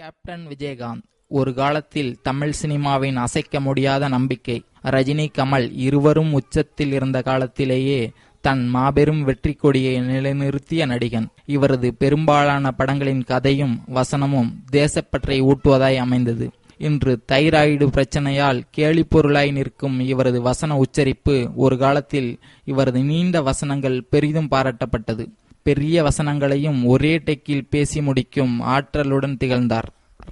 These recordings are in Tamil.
கேப்டன் விஜயகாந்த் ஒரு காலத்தில் தமிழ் சினிமாவின் அசைக்க முடியாத நம்பிக்கை. ரஜினி கமல் இருவரும் உச்சத்தில் இருந்த காலத்திலேயே தன் மாபெரும் வெற்றி கொடியை நிலைநிறுத்திய நடிகன். இவரது பெரும்பாலான படங்களின் கதையும் வசனமும் தேசப்பற்றை ஊட்டுவதாய் அமைந்தது. இன்று தைராய்டு பிரச்சனையால் கேலிப்பொருளாய் நிற்கும் இவரது வசன உச்சரிப்பு ஒரு காலத்தில் இவரது நீண்ட வசனங்கள் பெரிதும் பாராட்டப்பட்டது. பெரிய வசனங்களையும் ஒரே டெக்கில் பேசி முடிக்கும் ஆற்றலுடன் திகழ்ந்தார்.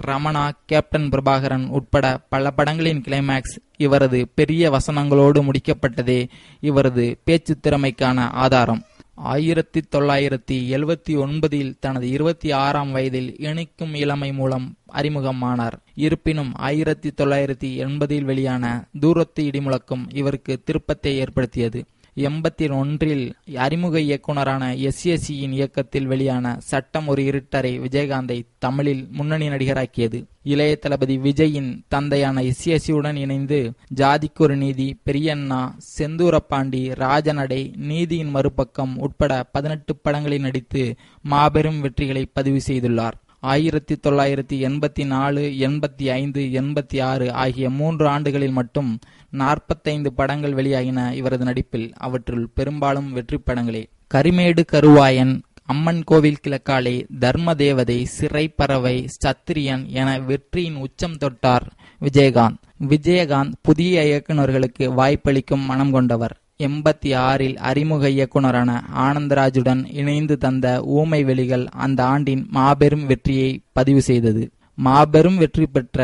ரமணா கேப்டன் பிரபாகரன் உட்பட பல படங்களின் கிளைமேக்ஸ் இவரது பெரிய வசனங்களோடு முடிக்கப்பட்டதே இவரது பேச்சு திறமைக்கான ஆதாரம். ஆயிரத்தி தொள்ளாயிரத்தி எழுவத்தி ஒன்பதில் தனது இருபத்தி ஆறாம் வயதில் இணைக்கும் இளமை மூலம் அறிமுகமானார். இருப்பினும் ஆயிரத்தி தொள்ளாயிரத்தி எண்பதில் வெளியான தூரத்து இடிமுழக்கம் இவருக்கு திருப்பத்தை ஏற்படுத்தியது. எண்பத்தி ஒன்றில் அறிமுக இயக்குனரான எஸ் யின் இயக்கத்தில் வெளியான சட்டம் ஒரு இருட்டரை விஜயகாந்தை தமிழில் முன்னணி நடிகராக்கியது. இளைய தளபதி விஜயின் தந்தையான எஸ் உடன் இணைந்து ஜாதிக்கொரு நீதி பெரியண்ணா செந்தூரப்பாண்டி ராஜநடை நீதியின் மறுபக்கம் உட்பட பதினெட்டு படங்களில் நடித்து மாபெரும் வெற்றிகளை பதிவு செய்துள்ளார். ஆயிரத்தி தொள்ளாயிரத்தி எண்பத்தி நாலு எண்பத்தி ஐந்து எண்பத்தி ஆறு ஆகிய மூன்று ஆண்டுகளில் மட்டும் நாற்பத்தைந்து படங்கள் வெளியாகின இவரது நடிப்பில். அவற்றுள் பெரும்பாலும் வெற்றி படங்களே. கரிமேடு கருவாயன் அம்மன் கோவில் கிழக்காலே தர்ம தேவதை சிறைப்பறவை சத்திரியன் என வெற்றியின் உச்சம் தொட்டார் விஜயகாந்த். விஜயகாந்த் புதிய இயக்குநர்களுக்கு வாய்ப்பளிக்கும் மனம் கொண்டவர். எண்பத்தி ஆறில் அறிமுக இயக்குனரான ஆனந்தராஜுடன் இணைந்து தந்த ஊமை வெளிகள் அந்த ஆண்டின் மாபெரும் வெற்றியை பதிவு செய்தது. மாபெரும் வெற்றி பெற்ற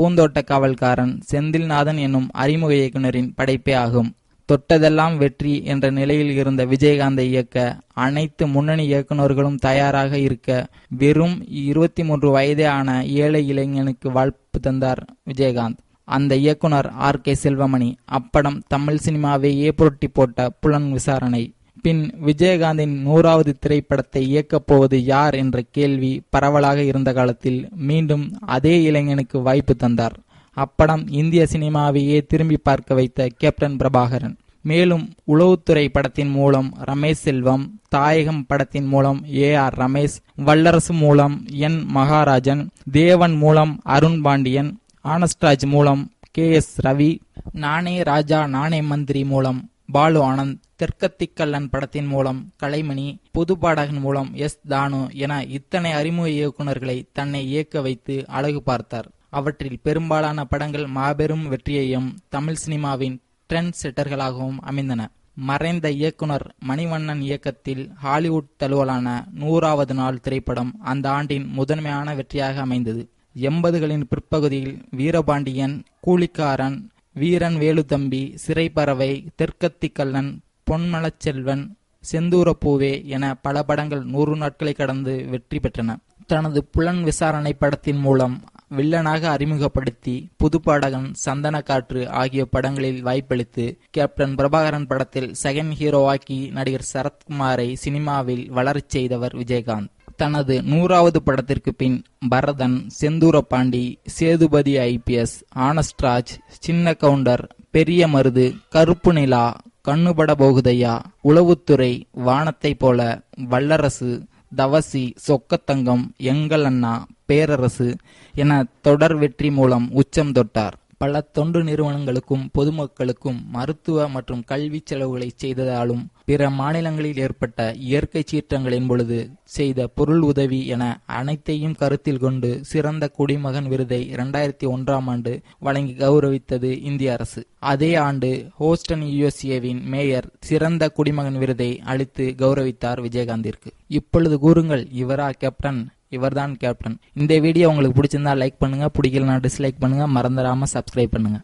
பூந்தோட்ட காவல்காரன் செந்தில்நாதன் என்னும் அறிமுக இயக்குனரின் படைப்பே ஆகும். தொட்டதெல்லாம் வெற்றி என்ற நிலையில் இருந்த விஜயகாந்தை இயக்க அனைத்து முன்னணி இயக்குநர்களும் தயாராக இருக்க வெறும் இருபத்தி மூன்று வயதே ஆன ஏழை இளைஞனுக்கு வாழ்ப்பு தந்தார் விஜயகாந்த். அந்த இயக்குனர் ஆர். கே. செல்வமணி அப்படம் தமிழ் சினிமாவையே புரட்டி போட்ட புலன் விசாரணை. பின் விஜயகாந்தின் நூறாவது திரைப்படத்தை இயக்கப் போவது யார் என்ற கேள்வி பரவலாக இருந்த காலத்தில் மீண்டும் அதே இளைஞனுக்கு வாய்ப்பு தந்தார். அப்படம் இந்திய சினிமாவையே திரும்பி பார்க்க வைத்த கேப்டன் பிரபாகரன். மேலும் உளவுத்துறை படத்தின் மூலம் ரமேஷ் செல்வம் தாயகம் படத்தின் மூலம் ஏ. ஆர். ரமேஷ் வல்லரசு மூலம் என். மகாராஜன் தேவன் மூலம் அருண் பாண்டியன் ஆனஸ்ட்ராஜ் மூலம் கே எஸ் ரவி நானே ராஜா நானே மந்திரி மூலம் பாலு ஆனந்த் தெற்கத்திக்கல்லன் படத்தின் மூலம் கலைமணி புதுப்பாடகன் மூலம் எஸ் தானு என இத்தனை அறிமுக இயக்குநர்களை தன்னை இயக்க வைத்து அழகு பார்த்தார். அவற்றில் பெரும்பாலான படங்கள் மாபெரும் வெற்றியையும் தமிழ் சினிமாவின் ட்ரெண்ட் செட்டர்களாகவும் அமைந்தன. மறைந்த இயக்குனர் மணிவண்ணன் இயக்கத்தில் ஹாலிவுட் தழுவலான நூறாவது நாள் திரைப்படம் அந்த ஆண்டின் முதன்மையான வெற்றியாக அமைந்தது. எண்பதுகளின் பிற்பகுதியில் வீரபாண்டியன் கூலிக்காரன் வீரன் வேலுத்தம்பி சிறைப்பறவை தெற்கத்திக்கல்லன் பொன்மலச்செல்வன் செந்தூரப்பூவே என பல படங்கள் நூறு நாட்களை கடந்து வெற்றி பெற்றன. தனது புலன் விசாரணை படத்தின் மூலம் வில்லனாக அறிமுகப்படுத்தி புதுப்பாடகன் சந்தன காற்று ஆகிய படங்களில் வாய்ப்பளித்து கேப்டன் பிரபாகரன் படத்தில் செகண்ட் ஹீரோவாக்கி நடிகர் சரத்குமாரை சினிமாவில் வளரச் செய்தவர் விஜயகாந்த். தனது நூறாவது படத்திற்கு பின் பரதன் செந்தூரபாண்டி சேதுபதி ஐபிஎஸ் ஆனஸ்ட்ராஜ் சின்ன கவுண்டர் பெரிய மருது கருப்பு நிலா கண்ணுபட போகுதையா உளவுத்துறை வானத்தை போல வல்லரசு தவசி சொக்கத்தங்கம் எங்கள் அண்ணா பேரரசு என தொடர் வெற்றி மூலம் உச்சம் தொட்டார். பல தொண்டு நிறுவனங்களுக்கும் பொதுமக்களுக்கும் மருத்துவ மற்றும் கல்வி செலவுகளை செய்ததாலும் பிற மாநிலங்களில் ஏற்பட்ட இயற்கை சீற்றங்களின் பொழுது செய்த பொருள் உதவி என அனைத்தையும் கருத்தில் கொண்டு சிறந்த குடிமகன் விருதை இரண்டாயிரத்தி ஒன்றாம் ஆண்டு வழங்கி கௌரவித்தது இந்திய அரசு. அதே ஆண்டு ஹோஸ்டன் யுஎஸ்ஏவின் மேயர் சிறந்த குடிமகன் விருதை அளித்து கௌரவித்தார் விஜயகாந்திற்கு. இப்பொழுது கூறுங்கள் இவரா கேப்டன் இவர் தான் கேப்டன் இந்த வீடியோ உங்களுக்கு பிடிச்சிருந்தா லைக் பண்ணுங்க பிடிக்கலனா டிஸ்லைக் பண்ணுங்க மறந்துடாம சப்ஸ்கிரைப் பண்ணுங்க.